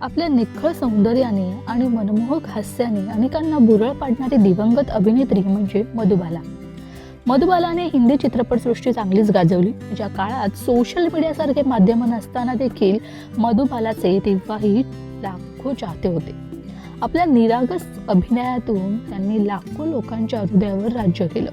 आपल्या निखळ सौंदर्याने आणि मनमोहक हास्याने अनेकांना बुरळ पाडणारी दिवंगत अभिनेत्री म्हणजे मधुबाला. मधुबालाने हिंदी चित्रपटसृष्टी चांगलीच गाजवली. ज्या काळात सोशल मीडियासारखे माध्यम नसताना देखील मधुबालाचे तेव्हाही लाखो चाहते होते. आपल्या निरागस अभिनयातून त्यांनी लाखो लोकांच्या हृदयावर राज्य केलं.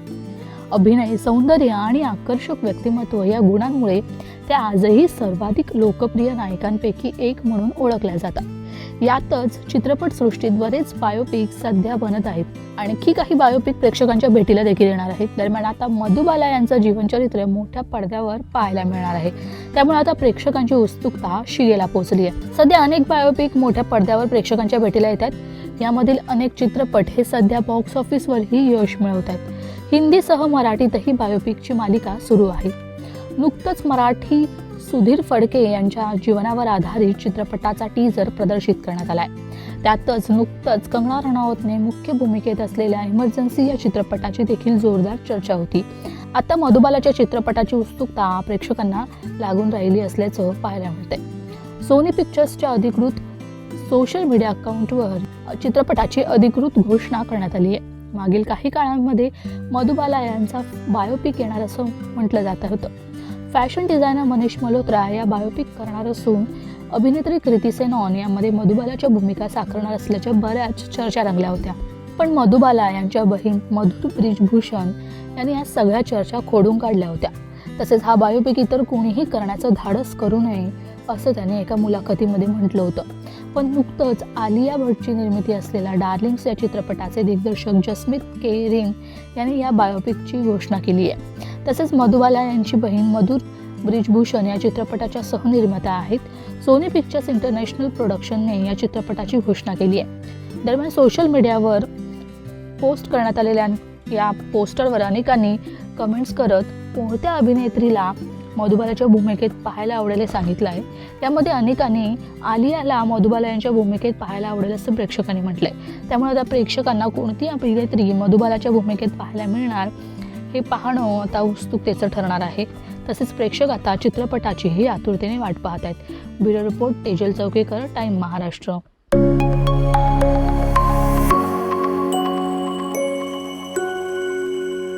अभिनय सौंदर्य आणि आकर्षक व्यक्तिमत्व या गुणांमुळे त्या आजही सर्वाधिक लोकप्रिय नायकांपैकी एक म्हणून ओळखल्या जातात. यातच चित्रपटसृष्टीत बरेच बायोपिक सध्या बनत आहेत. आणखी काही बायोपिक प्रेक्षकांच्या भेटीला देखील येणार आहेत. दरम्यान आता मधुबाला यांचं जीवनचरित्र मोठ्या पडद्यावर पाहायला मिळणार आहे. त्यामुळे आता प्रेक्षकांची उत्सुकता शिगेला पोहोचली आहे सध्या अनेक बायोपिक मोठ्या पडद्यावर प्रेक्षकांच्या भेटीला येतात. यामधील अनेक चित्रपट हे सध्या बॉक्स ऑफिसवरही यश मिळवत आहेत हिंदीसह मराठीतही बायोपिकची मालिका सुरू आहे. नुकतंच मराठी सुधीर फडके यांच्या जीवनावर आधारित चित्रपटाचा टीजर प्रदर्शित करण्यात आलाय. त्यातच नुकतंच कंगना रणावतने मुख्य भूमिकेत असलेल्या इमर्जन्सी या चित्रपटाची देखील जोरदार चर्चा होती. आता मधुबालाच्या चित्रपटाची उत्सुकता प्रेक्षकांना लागून राहिली असल्याचं पाहायला मिळतंय. सोनी पिक्चर्सच्या अधिकृत सोशल मीडिया अकाउंटवर चित्रपटाची अधिकृत घोषणा करण्यात आली आहे. मागील काही काळांमध्ये मधुबाला यांचा बायोपिक येणार असं म्हटलं जात होतं. फॅशन डिझायनर मनीष मल्होत्रा या बायोपिक करणार असून अभिनेत्री कृती सेनॉन यामध्ये मधुबालाच्या भूमिका साकारणार असल्याच्या बऱ्याच चर्चा रंगल्या होत्या. पण मधुबाला यांच्या बहीण मधुर ब्रिजभूषण यांनी या सगळ्या चर्चा खोडून काढल्या होत्या. तसेच हा बायोपिक इतर कोणीही करण्याचं धाडस करू नये असं त्याने एका मुलाखतीमध्ये म्हटलं होतं. पण नुकतंच आलिया भटची निर्मिती असलेल्या डार्लिंग्स या चित्रपटाचे दिग्दर्शक जसमित के. रिंग यांनी या बायोपिकची घोषणा केली आहे. तसेच मधुबाला यांची बहीण मधुर ब्रिजभूषण या चित्रपटाच्या सहनिर्माता आहेत. सोनी पिक्चर्स इंटरनॅशनल प्रोडक्शनने या चित्रपटाची घोषणा केली आहे. दरम्यान सोशल मीडियावर पोस्ट करण्यात आलेल्या या पोस्टरवर अनेकांनी कमेंट्स करत कोणत्या अभिनेत्रीला मधुबालाच्या भूमिकेत पाहायला आवडेल सांगितलं आहे त्यामध्ये अनेकांनी आलियाला मधुबाला यांच्या भूमिकेत पाहायला आवडेल असं प्रेक्षकांनी म्हटलंय. त्यामुळे आता प्रेक्षकांना कोणती अभिनेत्री मधुबालाच्या भूमिकेत पाहायला मिळणार हे पाहणं आता उत्सुकतेचं ठरणार आहे. तसेच प्रेक्षक आता चित्रपटाचीही आतुरतेने वाट पाहत आहेत. Bureau report Tejal Choukekar Time Maharashtra.